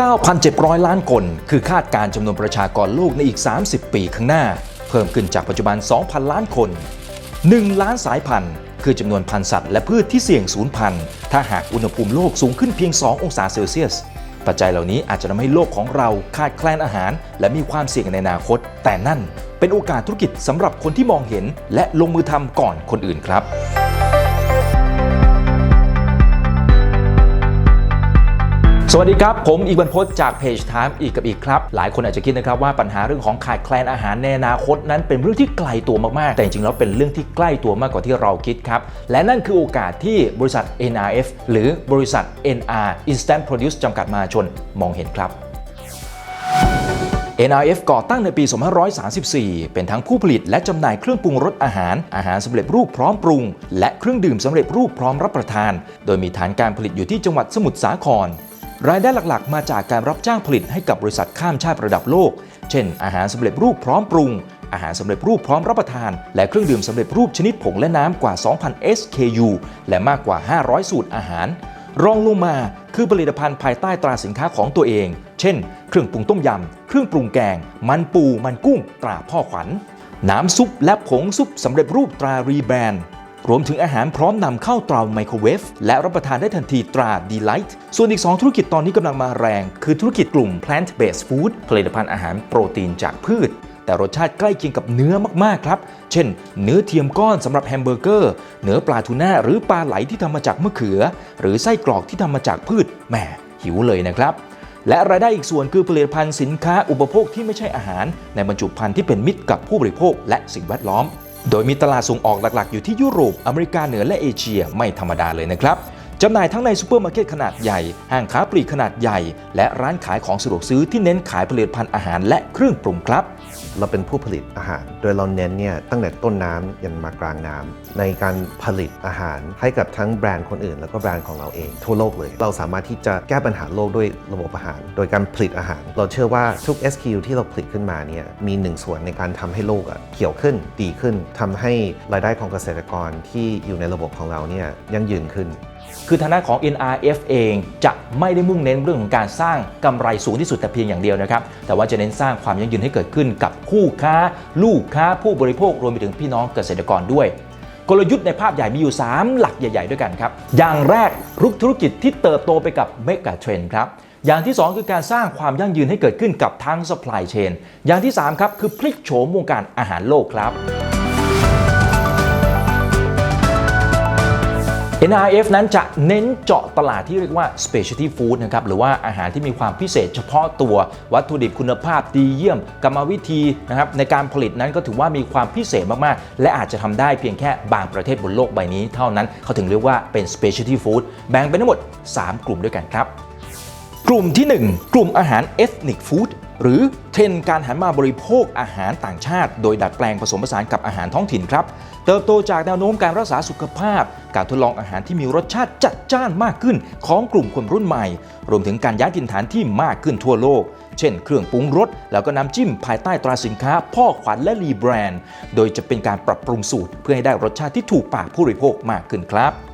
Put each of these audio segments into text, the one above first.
9,700 ล้านคน คือคาดการ์จำนวนประชากรโลกในอีก 30 ปีข้างหน้า เพิ่มขึ้นจากปัจจุบัน 2,000 ล้านคน 1 ล้านสายพันธุ์ คือจำนวนพันธุ์สัตว์และพืชที่เสี่ยงสูญพันธุ์ถ้าหากอุณหภูมิโลกสูงขึ้นเพียง 2 องศาเซลเซียส ปัจจัยเหล่านี้อาจจะทำให้โลกของเราขาดแคลนอาหาร และมีความเสี่ยงในอนาคต แต่นั่นเป็นโอกาสธุรกิจสำหรับคนที่มองเห็น และลงมือทำก่อนคนอื่นครับ สวัสดีครับ ผมอีกบรรพจน์จากเพจ Time อีกกับอีกครับ หลายคนอาจจะคิดนะครับว่าปัญหาเรื่องของขาดแคลนอาหารในอนาคตนั้นเป็นเรื่องที่ไกลตัวมากๆ แต่จริงๆแล้วเป็นเรื่องที่ใกล้ตัวมากกว่าที่เราคิดครับ และนั่นคือโอกาสที่บริษัท NRF หรือบริษัท NR Instant Produce จำกัดมหาชนมองเห็นครับ NRF ก่อตั้งในปี 2534 เป็นทั้งผู้ผลิตและจำหน่ายเครื่องปรุงรสอาหาร อาหารสำเร็จรูปพร้อมปรุง และเครื่องดื่มสำเร็จรูปพร้อมรับประทาน โดยมีฐานการผลิตอยู่ที่จังหวัดสมุทรสาคร รายได้หลักๆ มาจากการรับจ้างผลิตให้กับบริษัทข้ามชาติระดับโลก เช่น อาหารสำเร็จรูปพร้อมปรุง อาหารสำเร็จรูปพร้อมรับประทาน และเครื่องดื่มสำเร็จรูปชนิดผงและน้ำกว่า 2,000 SKU และมากกว่า 500 สูตรอาหาร รองลงมาคือผลิตภัณฑ์ภายใต้ตราสินค้าของตัวเอง เช่น เครื่องปรุงต้มยำ เครื่องปรุงแกง มันปู มันกุ้ง ตราพ่อขวัญ น้ำซุปและผงซุปสำเร็จรูปตรารีแบรนด์ รวมถึงอาหารพร้อมนำเข้าเตาไมโครเวฟและรับประทานได้ทันทีตราดีไลท์ส่วนอีก 2 ธุรกิจตอนนี้กำลังมาแรง คือธุรกิจกลุ่ม plant based food ผลิตภัณฑ์อาหารโปรตีนจากพืช แต่รสชาติใกล้เคียงกับเนื้อมาก ๆ ครับ เช่น เนื้อเทียมก้อนสำหรับแฮมเบอร์เกอร์เนื้อปลาทูน่าหรือปลาไหลที่ทำมาจากมะเขือ หรือไส้กรอกที่ทำมาจากพืชแหมหิวเลยนะครับและรายได้อีกส่วนคือผลิตภัณฑ์สินค้าอุปโภคที่ไม่ใช่อาหาร ในบรรจุภัณฑ์ที่เป็นมิตรกับผู้บริโภคและสิ่งแวดล้อม โดยมีตลาดส่งออกหลักๆ อยู่ที่ยุโรป อเมริกาเหนือและเอเชียไม่ธรรมดาเลยนะครับจำหน่ายทั้งในซูเปอร์มาร์เก็ตขนาดใหญ่ ห้างค้าปลีกขนาดใหญ่ และร้านขายของสะดวกซื้อที่เน้นขายผลิตภัณฑ์อาหารและเครื่องปรุงครับ เราเป็นผู้ผลิตอาหาร โดยเราเน้นเนี่ยตั้งแต่ต้นน้ำยันมากลางน้ำในการผลิตอาหารให้กับทั้งแบรนด์คนอื่น แล้วก็แบรนด์ของเราเองทั่วโลกเลย เราสามารถที่จะแก้ปัญหาโลกด้วยระบบอาหาร โดยการผลิตอาหาร เราเชื่อว่าทุก SKU ที่เราผลิตขึ้นมาเนี่ยมีหนึ่งส่วนในการทำให้โลกอะเขียวขึ้นดีขึ้นทำให้รายได้ของเกษตรกรที่อยู่ในระบบของเราเนี่ยยั่งยืนขึ้น คือทางด้านของ NRF เองจะไม่ได้มุ่งเน้นเรื่องของการสร้างกำไรสูงที่สุดแต่เพียงอย่างเดียวนะครับ แต่ว่าจะเน้นสร้างความยั่งยืนให้เกิดขึ้นกับคู่ค้า ลูกค้าผู้บริโภครวมไปถึงพี่น้องเกษตรกรด้วย กลยุทธ์ในภาพใหญ่มีอยู่ 3 หลักใหญ่ ๆ ด้วยกันครับ อย่างแรกรุกธุรกิจที่เติบโตไปกับเมกะเทรนครับอย่างที่ 2 คือการสร้างความยั่งยืนให้เกิดขึ้นกับทั้ง supply chain อย่างที่ 3 ครับคือพลิกโฉมวงการอาหารโลกครับ NRF นั้นจะเน้นเจาะตลาดที่เรียกว่า specialty food นะครับหรือว่าอาหารที่มีความพิเศษเฉพาะตัววัตถุดิบคุณภาพดีเยี่ยม กรรมวิธีนะครับในการผลิตนั้นก็ถือว่ามีความพิเศษมาก ๆ และอาจจะทำได้เพียงแค่บางประเทศบนโลกใบนี้เท่านั้นเขาถึงเรียกว่าเป็น specialty food แบ่งเป็นทั้งหมด 3 กลุ่มด้วยกันครับ กลุ่มที่ 1 กลุ่มอาหาร ethnic food หรือเทรนด์การหันมาบริโภคอาหารต่างชาติ โดยดัดแปลงผสมผสานกับอาหารท้องถิ่นครับ เติบโตจากแนวโน้มการรักษาสุขภาพ การทดลองอาหารที่มีรสชาติจัดจ้านมากขึ้นของกลุ่มคนรุ่นใหม่ รวมถึงการย้ายถิ่นฐานที่มากขึ้นทั่วโลก เช่น เครื่องปรุงรสแล้วก็น้ำจิ้มภายใต้ตราสินค้า พ่อขวัญและรีแบรนด์ โดยจะเป็นการปรับปรุงสูตรเพื่อให้ได้รสชาติที่ถูกปากผู้บริโภคมากขึ้นครับ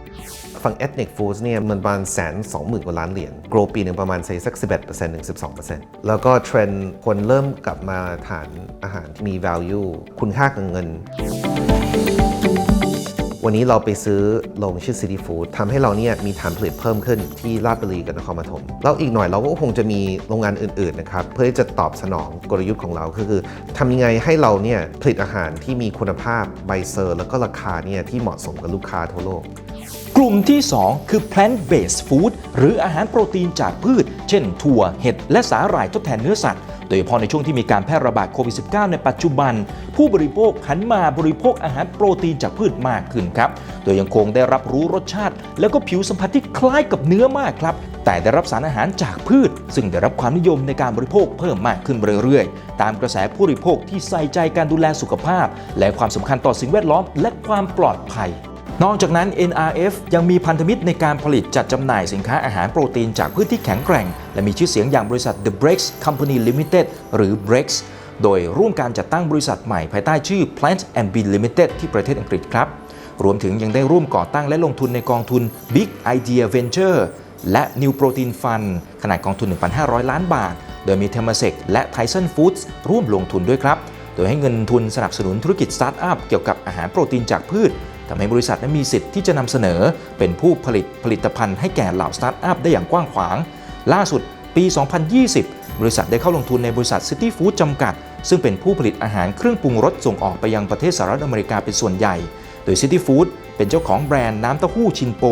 ฝั่ง ethnic foods เนี่ยมันประมาณแสนสองหมื่นกว่าล้านเหรียญโกลปีหนึ่งประมาณสัก 11%ถึง12%แล้วก็เทรนด์คนเริ่มกลับมาทานอาหารที่มี value คุณค่ากับเงิน วันนี้เราไปซื้อโรงชื่อ City Food ทำให้เราเนี่ยมีฐานผลิตเพิ่มขึ้นที่ลาดบุรีกับนครปฐมแล้วอีกหน่อยเราก็คงจะมีโรงงานอื่นๆนะครับเพื่อที่จะตอบสนองกลยุทธ์ของเราก็คือทำยังไงให้เราเนี่ยผลิตอาหารที่มีคุณภาพใบเซอร์ แล้วก็ราคาเนี่ยที่เหมาะสมกับลูกค้าทั่วโลก กลุ่มที่ 2 คือ plant based food หรืออาหารโปรตีนจากพืช เช่น ถั่วเห็ดและสาหร่ายทดแทนเนื้อสัตว์ โดยเฉพาะในช่วงที่มีการแพร่ระบาดโควิด -19 ในปัจจุบัน ผู้บริโภคหันมาบริโภคอาหารโปรตีนจากพืชมากขึ้นครับ โดยยังคงได้รับรู้รสชาติ แล้วก็ผิวสัมผัสที่คล้ายกับเนื้อมากครับ แต่ได้รับสารอาหารจากพืช ซึ่งได้รับความนิยมในการบริโภคเพิ่มมากขึ้นเรื่อยๆ ตามกระแสผู้บริโภคที่ใส่ใจการดูแลสุขภาพ และความสำคัญต่อสิ่งแวดล้อมและความปลอดภัย นอกจากนั้น NRF ยังมีพันธมิตรในการผลิตจัดจำหน่ายสินค้าอาหารโปรตีนจากพืชที่แข็งแกร่ง และมีชื่อเสียงอย่างบริษัท The Breaks Company Limited หรือ Breaks โดยร่วมการจัดตั้งบริษัทใหม่ภายใต้ชื่อ Plant and Bean Limited ที่ประเทศอังกฤษครับ รวมถึงยังได้ร่วมก่อตั้งและลงทุนในกองทุน Big Idea Venture และ New Protein Fund ขนาดกองทุน 1,500 ล้านบาท โดยมี t e m a s e c และ Tyson Foods ร่วมลงทุนด้วยครับ โดยให้เงินทุนสนับสนุนธุรกิจสตาร์ทอัพเกี่ยวกับอาหารโปรตีนจากพืช ทำให้บริษัทนั้นมีสิทธิ์ที่จะนำเสนอ เป็นผู้ผลิตผลิตภัณฑ์ให้แก่เหล่าสตาร์ทอัพได้อย่างกว้างขวาง ล่าสุดปี 2020 บริษัทได้เข้าลงทุนในบริษัท City Food จำกัด ซึ่งเป็นผู้ผลิตอาหารเครื่องปรุงรสส่งออกไปยังประเทศสหรัฐอเมริกาเป็นส่วนใหญ่ โดย City Food เป็นเจ้าของแบรนด์น้ำเต้าหู้ชินโป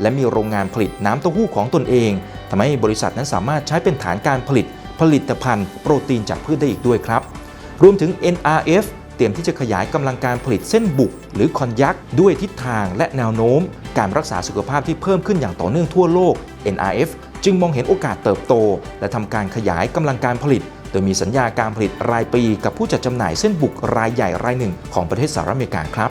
และมีโรงงานผลิตน้ำเต้าหู้ของตนเองทำให้บริษัทนั้นสามารถใช้เป็นฐานการผลิตผลิตภัณฑ์โปรตีนจากพืชได้อีกด้วยครับ รวมถึง NRF เตรียมที่จะขยายกำลังการผลิตเส้นบุก หรือคอนยักด้วยทิศทางและแนวโน้ม การรักษาสุขภาพที่เพิ่มขึ้นอย่างต่อเนื่องทั่วโลก NRF จึงมองเห็นโอกาสเติบโต และทำการขยายกำลังการผลิต โดยมีสัญญาการผลิตรายปี กับผู้จัดจำหน่ายเส้นบุกรายใหญ่รายหนึ่งของประเทศสหรัฐอเมริกาครับ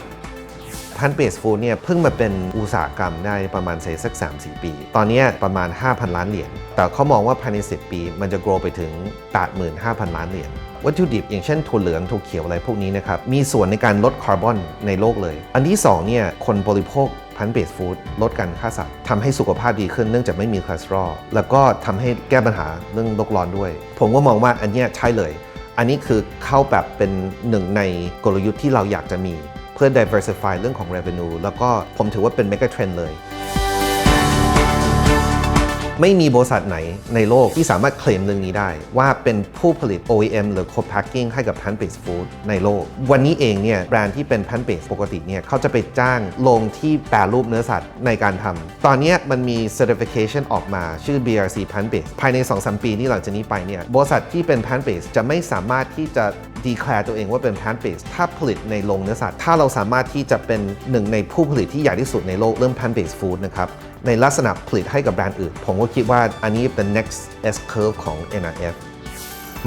พันเบสฟูดเนี่ยเพิ่งมาเป็นอุตสาหกรรมได้ประมาณเสัก 3-4 ปี ตอนนี้ประมาณ 5,000 ล้านเหรียญ แต่เขามองว่าภายใน 10 ปี มันจะโกรไปถึง85,000ล้านเหรียญวัตถุดิบอย่างเช่นถั่วเหลืองถั่วเขียวอะไรพวกนี้นะครับ มีส่วนในการลดคาร์บอนในโลกเลย อันที่2เนี่ยคนบริโภคพันเบสฟู้ดลดการฆ่าสัตว์ทำให้สุขภาพดีขึ้นเนื่องจากไม่มีคอเลสเตอรอลแล้วก็ทำให้แก้ปัญหาเรื่องโลกร้อนด้วย ผมก็มองว่าอันเนี้ยใช่เลย อันนี้คือเข้าแบบเป็นหนึ่งในกลยุทธ์ที่เราอยากจะมี พื่อ diversify เรื่องของ revenue แล้วก็ผมถือว่าเป็น mega trend เลย ไม่มีบริษัทไหนในโลกที่สามารถเคลมเรื่องนี้ได้ ว่าเป็นผู้ผลิต OEM หรือ co-packing ให้กับ plant based food ในโลก วันนี้เองเนี่ยแบรนด์ที่เป็น plant based ปกติเนี่ยเขาจะไปจ้างโรงที่แปรรูปเนื้อสัตว์ในการทำตอนนี้มันมี certification ออกมาชื่อ BRC plant based ภายใน 2-3 ปีนี้หลังจากนี้ไปเนี่ยบริษัทที่เป็น plant based จะไม่สามารถที่จะ declare ตัวเองว่าเป็น plant based ถ้าผลิตในโรงเนื้อสัตว์ ถ้าเราสามารถที่จะเป็นหนึ่งในผู้ผลิตที่ใหญ่ที่สุดในโลกเรื่อง plant based food นะครับ ในลักษณะผลิตให้กับแบรนด์อื่น ผมก็คิดว่าอันนี้เป็น next S curve ของ NRF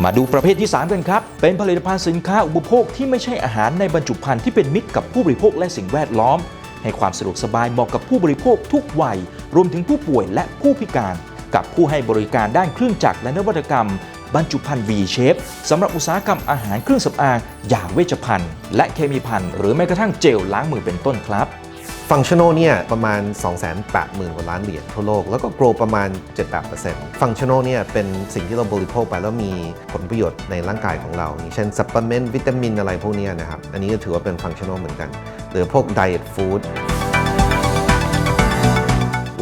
มาดูประเภทที่ 3 กันครับ เป็นผลิตภัณฑ์สินค้าอุปโภคที่ไม่ใช่อาหารในบรรจุภัณฑ์ที่เป็นมิตรกับผู้บริโภคและสิ่งแวดล้อม ให้ความสะดวกสบายเหมาะกับผู้บริโภคทุกวัย รวมถึงผู้ป่วยและผู้พิการ กับผู้ให้บริการด้านเครื่องจักรและนวัตกรรม บรรจุภัณฑ์ V shape สำหรับอุตสาหกรรมอาหารเครื่องสำอางอย่างเวชภัณฑ์ และเคมีภัณฑ์หรือแม้กระทั่งเจลล้างมือเป็นต้นครับฟังชั่น a ลเนี่ยประมาณ 280,000กว่าล้านเหรียญทั่วโลก แล้วก็โกรประมาณ 7-8%ฟังชั่น a ลเนี่ยเป็นสิ่งที่เราบริโภคไปแล้วมีผลประโยชน์ในร่างกายของเรา อย่างเช่นซัพพลเมนต์วิตามินอะไรพวกนี้นะครับ อันนี้ก็ถือว่าเป็นฟังชั่น a ลเหมือนกัน หรือพวกไดเอทฟู้ด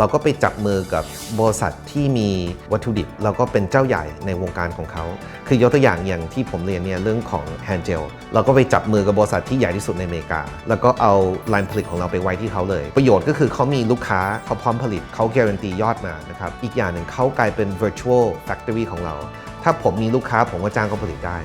เราก็ไปจับมือกับบริษัทที่มีวัตถุดิบ แล้วก็เป็นเจ้าใหญ่ในวงการของเขา คือยกตัวอย่างอย่างที่ผมเรียนเนี่ยเรื่องของแฮนเจลเราก็ไปจับมือกับบริษัทที่ใหญ่ที่สุดในอเมริกา แล้วก็เอาไลน์ผลิตของเราไปไว้ที่เขาเลย ประโยชน์ก็คือเขามีลูกค้าเขาพร้อมผลิตเขาการันตียอดมานะครับอีกอย่างหนึ่งเขากลายเป็น virtual factory ของเรา ถ้าผมมีลูกค้าผมก็จ้างเขาผลิตได้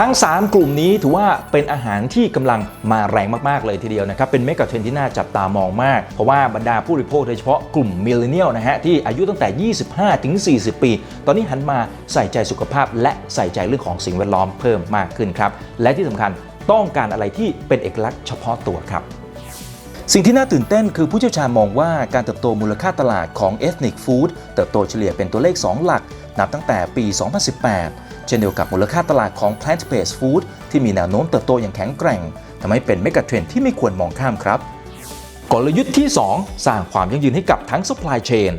ทั้ง 3 กลุ่มนี้ถือว่าเป็นอาหารที่กำลังมาแรงมาก ๆ เลยทีเดียวนะครับ เป็นเมกะเทรนที่น่าจับตามองมาก เพราะว่าบรรดาผู้บริโภคโดยเฉพาะกลุ่มมิลเลนเนียลนะฮะ ที่อายุตั้งแต่ 25 ถึง 40 ปี ตอนนี้หันมาใส่ใจสุขภาพ และใส่ใจเรื่องของสิ่งแวดล้อมเพิ่มมากขึ้นครับ และที่สำคัญต้องการอะไรที่เป็นเอกลักษณ์เฉพาะตัวครับสิ่งที่น่าตื่นเต้นคือผู้เชี่ยวชาญมองว่าการเติบโตมูลค่าตลาดของ Ethnic Food เติบโตเฉลี่ยเป็นตัวเลข 2 หลัก นับตั้งแต่ปี 2018 เช่นเดียวกับมูลค่าตลาดของ Plant-based Food ที่มีแนวโน้มเติบโตอย่างแข็งแกร่งทำให้เป็นเมกะเทรนที่ไม่ควรมองข้ามครับ กลยุทธ์ที่ 2 สร้างความยั่งยืนให้กับทั้ง supply chain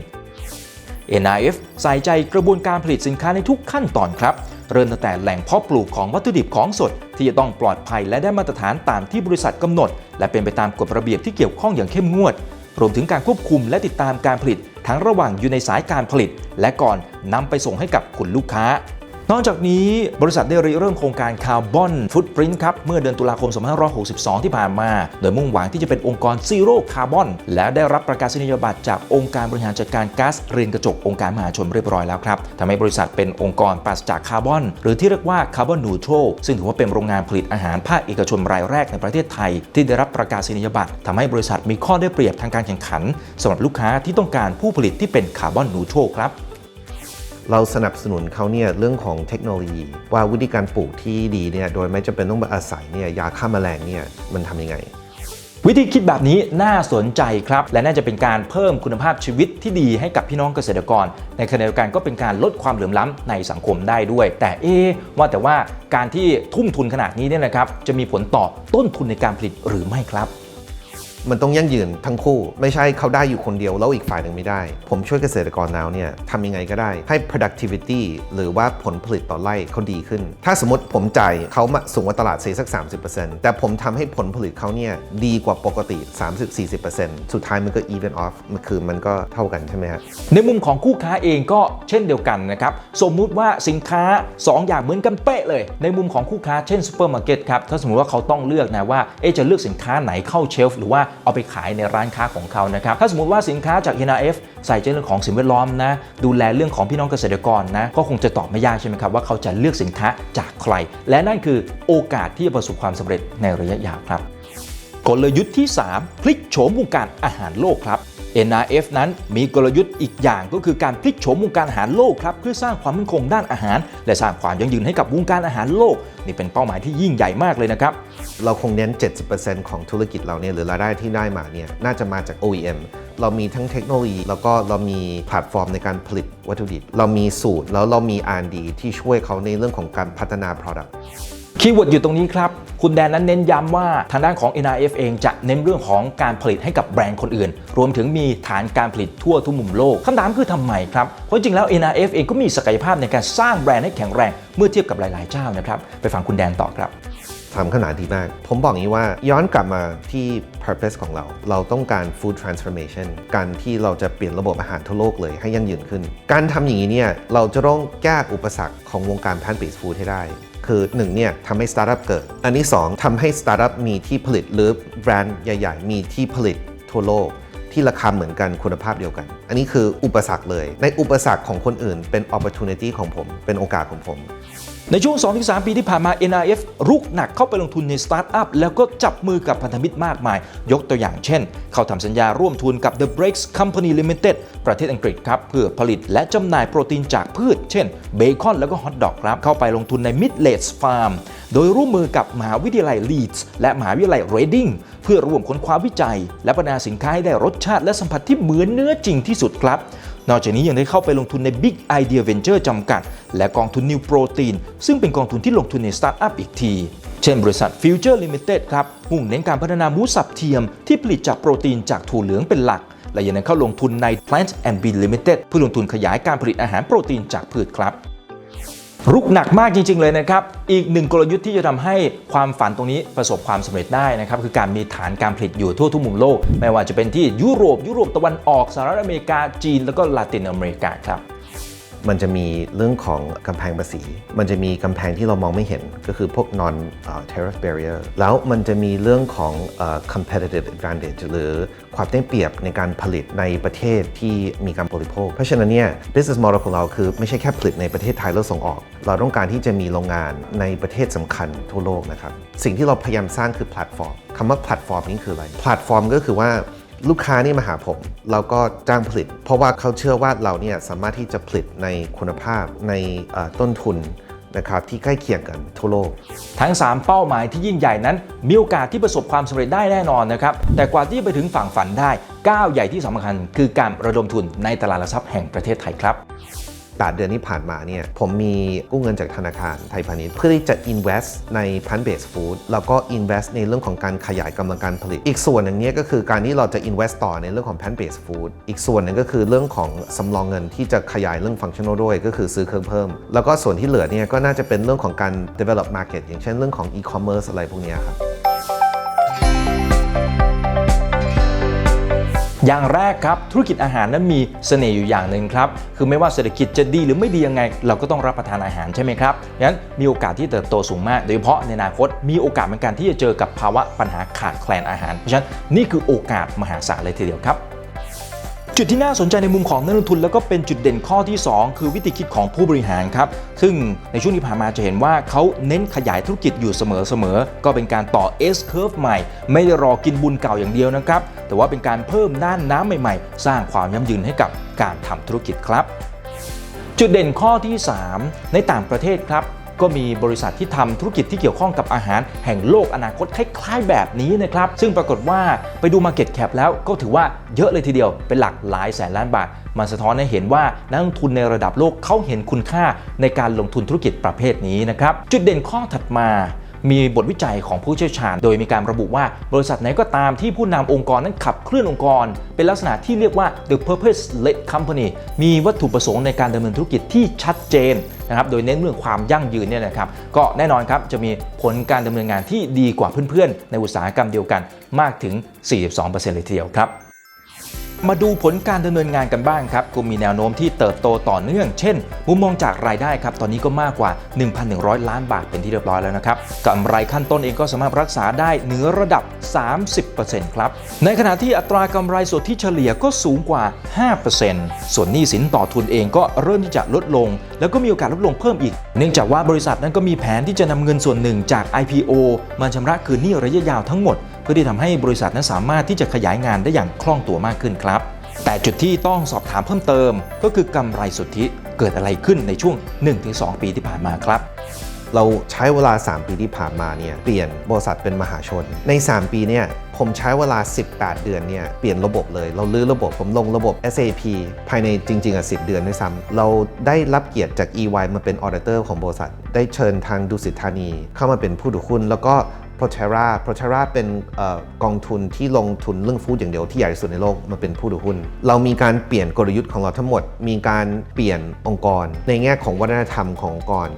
NIF ใส่ใจกระบวนการผลิตสินค้าในทุกขั้นตอนครับ เริ่มตั้งแต่แหล่งเพาะปลูกของวัตถุดิบของสด ที่จะต้องปลอดภัยและได้มาตรฐานตามที่บริษัทกำหนด และเป็นไปตามกฎระเบียบที่เกี่ยวข้องอย่างเข้มงวด รวมถึงการควบคุมและติดตามการผลิต ทั้งระหว่างอยู่ในสายการผลิต และก่อนนำไปส่งให้กับคุณลูกค้า นอกจากนี้บริษัทได้ริเริ่มโครงการคาร์บอนฟุตปรินท์ครับ เมื่อเดือนตุลาคม 2562 ที่ผ่านมา โดยมุ่งหวังที่จะเป็นองค์กรซีโร่คาร์บอนและได้รับประกาศนียบัตรจากองค์การบริหารจัดการก๊าซเรือนกระจกองค์การมหาชนเรียบร้อยแล้วครับทำให้บริษัทเป็นองค์กรปราศจากคาร์บอน หรือที่เรียกว่าคาร์บอนนูโตรซึ่งถือว่าเป็นโรงงานผลิตอาหารภาคเอกชนรายแรกในประเทศไทย ที่ได้รับประกาศนียบัตรทำให้บริษัทมีข้อได้เปรียบทางการแข่งขันสำหรับลูกค้าที่ต้องการผู้ผลิตที่เป็นคาร์บอนนูโตรครับ เราสนับสนุนเขาเนี่ยเรื่องของเทคโนโลยี ว่าวิธีการปลูกที่ดีเนี่ยโดยไม่จำเป็นต้องอาศัยเนี่ยยาฆ่าแมลงเนี่ยมันทำยังไง วิธีคิดแบบนี้น่าสนใจครับ และน่าจะเป็นการเพิ่มคุณภาพชีวิตที่ดีให้กับพี่น้องเกษตรกร ในขณะเดียวกันก็เป็นการลดความเหลื่อมล้ำในสังคมได้ด้วย แต่เอ๊ว่าแต่ว่าการที่ทุ่มทุนขนาดนี้เนี่ยนะครับจะมีผลต่อต้นทุนในการผลิตหรือไม่ครับ มันต้องยั่งยืนทั้งคู่ ไม่ใช่เขาได้อยู่คนเดียวแล้วอีกฝ่ายหนึ่งไม่ได้ ผมช่วยเกษตรกรแล้วเนี่ยทำยังไงก็ได้ให้ productivity หรือว่าผลผลิตต่อไร่เขาดีขึ้น ถ้าสมมติผมจ่ายเขามาสูงกว่าตลาดเซสัก 30%แต่ผมทำให้ผลผลิตเขาเนี่ยดีกว่าปกติ 30-40%สุดท้ายมันก็ even off มันคือมันก็เท่ากันใช่ไหมฮะในมุมของคู่ค้าเองก็เช่นเดียวกันนะครับสมมุติว่าสินค้า 2 อย่างเหมือนกันเป๊ะเลย ในมุมของคู่ค้าเช่นซูเปอร์มาร์เก็ตครับถ้าสมมติว่าเขาต้องเลือกนะว่าเอจะเลือกสินค้าไหนเข้าเชลฟ์หรือว่าเอาไปขายในร้านค้าของเขานะครับ ถ้าสมมติว่าสินค้าจาก NRF ใส่ใจเรื่องของสิ่งแวดล้อมนะ ดูแลเรื่องของพี่น้องเกษตรกรนะ ก็คงจะตอบไม่ยากใช่ไหมครับว่าเขาจะเลือกสินค้าจากใคร และนั่นคือโอกาสที่จะประสบความสำเร็จในระยะยาวครับ กลยุทธ์ที่ 3 พลิกโฉมวงการอาหารโลกครับ NRF นั้นมีกลยุทธ์อีกอย่างก็คือการพลิกโฉมวงการอาหารโลกครับเพื่อสร้างความมั่นคงด้านอาหาร และสร้างความยั่งยืนให้กับวงการอาหารโลก นี่เป็นเป้าหมายที่ยิ่งใหญ่มากเลยนะครับ เราคงเน้น 70%ของธุรกิจเราเนี่ยหรือรายได้ที่ได้มาเนี่ยน่าจะมาจาก OEM เรามีทั้งเทคโนโลยี แล้วก็เรามีแพลตฟอร์มในการผลิตวัตถุดิบ เรามีสูตรแล้วเรามี R&D ที่ช่วยเขาในเรื่องของการพัฒนา Product คีย์เวิร์ดอยู่ตรงนี้ครับ คุณแดนนั้นเน้นย้ำว่าทางด้านของ NRF เองจะเน้นเรื่องของการผลิตให้กับแบรนด์คนอื่น รวมถึงมีฐานการผลิตทั่วทุกมุมโลกคำถามคือทำไมครับ เพราะจริงแล้ว NRF เองก็มีศักยภาพในการสร้างแบรนด์ให้แข็งแรง เมื่อเทียบกับหลาย ๆ เจ้านะครับ ไปฟังคุณแดนต่อครับ ทำขนาดดีมาก ผมบอกงี้ว่าย้อนกลับมาที่ purpose ของเรา เราต้องการ food transformation การที่เราจะเปลี่ยนระบบอาหารทั่วโลกเลยให้ยั่งยืนขึ้น การทำอย่างนี้เนี่ยเราจะต้องแก้อุปสรรคของวงการ plant based food ให้ได้ คือ1เนี่ยทำให้สตาร์ทอัพเกิด อันที่2ทำให้สตาร์ทอัพมีที่ผลิตหรือแบรนด์ใหญ่ ๆ มีที่ผลิตทั่วโลกที่ราคาเหมือนกันคุณภาพเดียวกันอันนี้คืออุปสรรคเลย ในอุปสรรคของคนอื่น เป็น opportunity ของผม เป็นโอกาสของผม ในช่วง 2-3 ปีที่ผ่านมา NRF รุกหนักเข้าไปลงทุนในสตาร์ทอัพแล้วก็จับมือกับพันธมิตรมากมาย ยกตัวอย่างเช่น เขาทำสัญญาร่วมทุนกับ The Breaks Company Limited ประเทศอังกฤษครับ เพื่อผลิตและจำหน่ายโปรตีนจากพืช เช่นเบคอนแล้วก็ฮอทดอกครับ เข้าไปลงทุนใน Midlands Farm โดยร่วมมือกับมหาวิทยาลัย Leeds และมหาวิทยาลัย Reading เพื่อร่วมค้นคว้าวิจัย และพัฒนาสินค้าให้ได้รสชาติและสัมผัสที่เหมือนเนื้อจริงที่สุดครับ นอกจากนี้ยังได้เข้าไปลงทุนใน Big Idea Venture จำกัด และกองทุน New Protein ซึ่งเป็นกองทุนที่ลงทุนในสตาร์ทอัพอีกที เช่นบริษัท Future Limited ครับมุ่งเน้นการพัฒนาหมูสับเทียมที่ผลิตจากโปรตีนจากถั่วเหลืองเป็นหลักและยังได้เข้าลงทุนใน Plant and Bean Limited เพื่อลงทุนขยายการผลิตอาหารโปรตีนจากพืชครับ รุกหนักมากจริง ๆ เลยนะครับ อีกหนึ่งกลยุทธ์ที่จะทำให้ความฝันตรงนี้ประสบความสำเร็จได้นะครับ คือการมีฐานการผลิตอยู่ทั่วทุกมุมโลก ไม่ว่าจะเป็นที่ยุโรป ยุโรปตะวันออกสหรัฐอเมริกาจีน แล้วก็ลาตินอเมริกาครับ มันจะมีเรื่องของกำแพงภาษี มันจะมีกำแพงที่เรามองไม่เห็นก็คือพวก non uh, tariff barrier แล้วมันจะมีเรื่องของ uh, competitive advantage หรือความได้เปรียบในการผลิตในประเทศที่มีการบริโภค เพราะฉะนั้นเนี่ย business model ของเราคือไม่ใช่แค่ผลิตในประเทศไทยแล้วส่งออก เราต้องการที่จะมีโรงงานในประเทศสำคัญทั่วโลกนะครับ สิ่งที่เราพยายามสร้างคือแพลตฟอร์มคำว่าแพลตฟอร์มนี้คืออะไร แพลตฟอร์มก็คือว่า ลูกค้านี่มาหาผม เราก็จ้างผลิต เพราะว่าเขาเชื่อว่าเราเนี่ยสามารถที่จะผลิตในคุณภาพในต้นทุนนะครับที่ใกล้เคียงกันทั่วโลก ทั้ง 3 เป้าหมายที่ยิ่งใหญ่นั้น มีโอกาสที่ประสบความสำเร็จได้แน่นอนนะครับ แต่กว่าที่ไปถึงฝั่งฝันได้ก้าวใหญ่ที่สำคัญ คือการระดมทุนในตลาดหลักทรัพย์แห่งประเทศไทยครับ 8 เดือนที่ผ่านมาเนี่ยผมมีกู้เงินจากธนาคารไทยพาณิชย์เพื่อที่จะ invest ใน plant based food แล้วก็ invest ในเรื่องของการขยายกำลังการผลิต อีกส่วนหนึ่งเนี่ยก็คือการที่เราจะ invest ต่อในเรื่องของ plant based food อีกส่วนหนึ่งก็คือเรื่องของสำรองเงินที่จะขยายเรื่อง functional ด้วย ก็คือซื้อเครื่องเพิ่ม แล้วก็ส่วนที่เหลือเนี่ยก็น่าจะเป็นเรื่องของการ develop market อย่างเช่นเรื่องของ e-commerce อะไรพวกนี้ครับ อย่างแรกครับธุรกิจอาหารนั้นมีเสน่ห์อยู่อย่างหนึ่งครับคือไม่ว่าเศรษฐกิจจะดีหรือไม่ดียังไง เราก็ต้องรับประทานอาหารใช่ไหมครับงั้นมีโอกาสที่เติบโตสูงมาก โดยเฉพาะในอนาคตมีโอกาสเหมือนกันที่จะเจอกับภาวะปัญหาขาดแคลนอาหาร เพราะฉะนั้นนี่คือโอกาสมหาศาลเลยทีเดียวครับ จุดที่น่าสนใจในมุมของนักลงทุน แล้วก็เป็นจุดเด่นข้อที่ 2 คือวิธีคิดของผู้บริหารครับซึ่งในช่วงที่ผ่านมาจะเห็นว่าเขาเน้นขยายธุรกิจอยู่เสมอๆก็เป็นการต่อ S curve ใหม่ ไม่ได้รอกินบุญเก่าอย่างเดียวนะครับแต่ว่าเป็นการเพิ่มด้านน้ำใหม่ๆ สร้างความยั่งยืนให้กับการทำธุรกิจครับ จุดเด่นข้อที่ 3 ในต่างประเทศครับ ก็มีบริษัทที่ทำธุรกิจที่เกี่ยวข้องกับอาหารแห่งโลกอนาคตคล้ายๆ แบบนี้นะครับ ซึ่งปรากฏว่าไปดู Market Cap แล้วก็ถือว่าเยอะเลยทีเดียวเป็นหลักหลายแสนล้านบาท มันสะท้อนให้เห็นว่านักลงทุนในระดับโลกเขาเห็นคุณค่าในการลงทุนธุรกิจประเภทนี้นะครับจุดเด่นข้อถัดมามีบทวิจัยของผู้เชี่ยวชาญ โดยมีการระบุว่าบริษัทไหนก็ตามที่ผู้นำองค์กรนั้นขับเคลื่อนองค์กร เป็นลักษณะที่เรียกว่า the purpose led company มีวัตถุประสงค์ในการดำเนินธุรกิจที่ชัดเจน นะครับโดยเน้นเรื่องความยั่งยืนเนี่ยนะครับก็แน่นอนครับจะมีผลการดำเนินงานที่ดีกว่าเพื่อนๆ ในอุตสาหกรรมเดียวกันมากถึง 42%เลยทีเดียวครับ มาดูผลการดำเนินงานกันบ้างครับก็มีแนวโน้มที่เติบโตต่อเนื่อง เช่น มุมมองจากรายได้ครับ ตอนนี้ก็มากกว่า 1,100 ล้านบาทเป็นที่เรียบร้อยแล้วนะครับกำไรขั้นต้นเองก็สามารถรักษาได้เหนือระดับ 30%ครับ ในขณะที่อัตรากำไรสุทธิเฉลี่ยก็สูงกว่า 5%ส่วนหนี้สินต่อทุนเองก็เริ่มที่จะลดลง แล้วก็มีโอกาสลดลงเพิ่มอีก เนื่องจากว่าบริษัทนั้นก็มีแผนที่จะนำเงินส่วนหนึ่งจาก IPO มาชำระคืนหนี้ระยะยาวทั้งหมด พื่อที่ทำให้บริษัทนั้นสามารถที่จะขยายงานได้อย่างคล่องตัวมากขึ้นครับ แต่จุดที่ต้องสอบถามเพิ่มเติม ก็คือกำไรสุทธิเกิดอะไรขึ้นในช่วง 1-2 ปีที่ผ่านมาครับเราใช้เวลา 3 ปีที่ผ่านมาเนี่ยเปลี่ยนบริษัทเป็นมหาชน ใน 3 ปีเนี่ยผมใช้เวลา 18 เดือนเนี่ยเปลี่ยนระบบเลย เราลื้อระบบผมลงระบบ SAP ภายในจริง ๆอะ10 เดือนด้วยซ้ำเราได้รับเกียรติจาก EY มาเป็นออเดเตอร์ของบริษัท ได้เชิญทางดุสิตธานี เข้ามาเป็นผู้ถือหุ้น แล้วก็ p r o t e r a p r o t e r a เป็นอกองทุนที่ลงทุนเรื่องฟู้ดอย่างเดียวที่ใหญ่ที่สุดในโลกมาเป็นผู้ถือหุ้น เรามีการเปลี่ยนกลยุทธ์ของเราทั้งหมด มีการเปลี่ยนองค์กร ในแง่ของวัฒนธรรมขององค์กร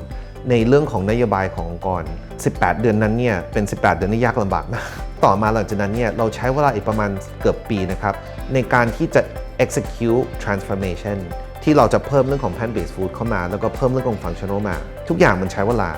ในเรื่องของนโยบายขององค์กร 18 เดือนนั้นเนี่ยเป็น 18 เดือนที่ยากลำบากมากต่อมาหลังจากนั้นเนี่ยเราใช้เวลาอีกประมาณเกือบปีนะครับในการที่จะ execute transformation ที่เราจะเพิ่มเรื่องของ plant based food เข้ามา แล้วก็เพิ่มเรื่องของ functional มา ทุกอย่างมันใช้เวลา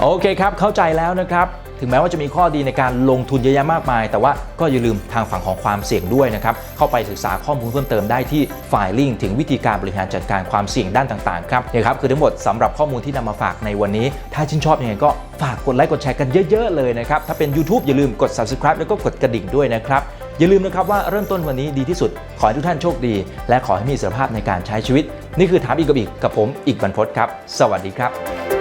โอเคครับ เข้าใจแล้วนะครับ ถึงแม้ว่าจะมีข้อดีในการลงทุนเยอะแยะมากมาย แต่ว่าก็อย่าลืมทางฝั่งของความเสี่ยงด้วยนะครับ เข้าไปศึกษาข้อมูลเพิ่มเติมได้ที่ไฟลิ่งถึงวิธีการบริหารจัดการความเสี่ยงด้านต่างๆครับนี่ครับคือทั้งหมดสำหรับข้อมูลที่นำมาฝากในวันนี้ ถ้าชื่นชอบยังไงก็ฝากกดไลค์กดแชร์กันเยอะๆเลยนะครับ ถ้าเป็น YouTube อย่าลืมกด subscribe แล้วก็กดกระดิ่งด้วยนะครับ อย่าลืมนะครับว่าเริ่มต้นวันนี้ดีที่สุด ขอให้ทุกท่านโชคดี และขอให้มีอิสรภาพในการใช้ชีวิต นี่คือถามอีกกับอีกกับผมอีกบรรพตครับ สวัสดีครับ